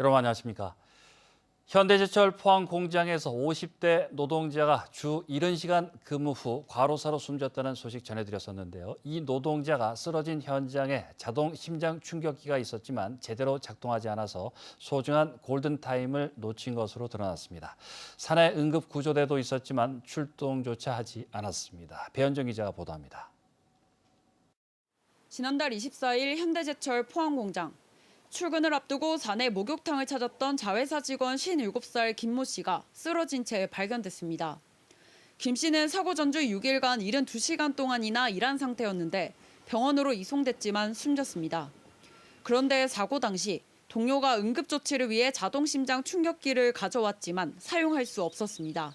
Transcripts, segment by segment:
여러분 안녕하십니까? 현대제철 포항 공장에서 50대 노동자가 주 70시간 근무 후 과로사로 숨졌다는 소식 전해드렸었는데요. 이 노동자가 쓰러진 현장에 자동 심장 충격기가 있었지만 제대로 작동하지 않아서 소중한 골든타임을 놓친 것으로 드러났습니다. 산해 응급구조대도 있었지만 출동조차 하지 않았습니다. 배현정 기자가 보도합니다. 지난달 24일 현대제철 포항 공장. 출근을 앞두고 사내 목욕탕을 찾았던 자회사 직원 57살 김모 씨가 쓰러진 채 발견됐습니다. 김 씨는 사고 전주 6일간 72시간 동안이나 일한 상태였는데 병원으로 이송됐지만 숨졌습니다. 그런데 사고 당시 동료가 응급조치를 위해 자동심장 충격기를 가져왔지만 사용할 수 없었습니다.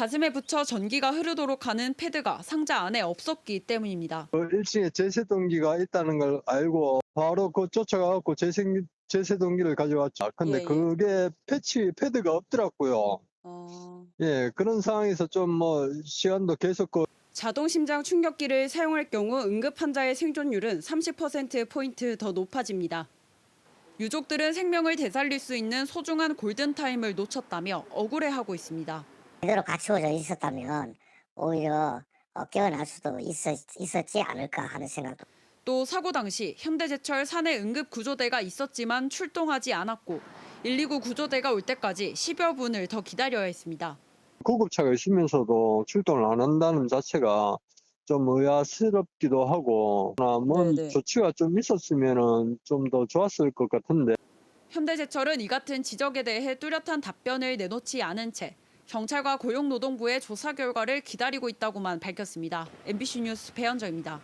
가슴에 붙여 전기가 흐르도록 하는 패드가 상자 안에 없었기 때문입니다. 그 1층에 제세동기가 있다는 걸 알고 바로 그 쫓아가갖고 제세, 제세동기를 가져왔죠. 근데 예, 예. 그게 패치, 패드가 없더라고요. 어... 예, 그런 상황에서 좀 뭐 시간도 계속 그 자동 심장 충격기를 사용할 경우 응급 환자의 생존율은 30%포인트 더 높아집니다. 유족들은 생명을 되살릴 수 있는 소중한 골든타임을 놓쳤다며 억울해하고 있습니다. 제대로 갖추어져 있었다면 오히려 어, 깨어날 수도 있었, 있었지 않을까 하는 생각도 또 사고 당시 현대제철 사내 응급구조대가 있었지만 출동하지 않았고 119 구조대가 올 때까지 10여 분을 더 기다려야 했습니다. 구급차가 있으면서도 출동을 안 한다는 자체가 좀 의아스럽기도 하고, 뭔 네네. 조치가 좀 있었으면은 좀더 좋았을 것 같은데. 현대제철은 이 같은 지적에 대해 뚜렷한 답변을 내놓지 않은 채 경찰과 고용노동부의 조사 결과를 기다리고 있다고만 밝혔습니다. MBC 뉴스 배현정입니다.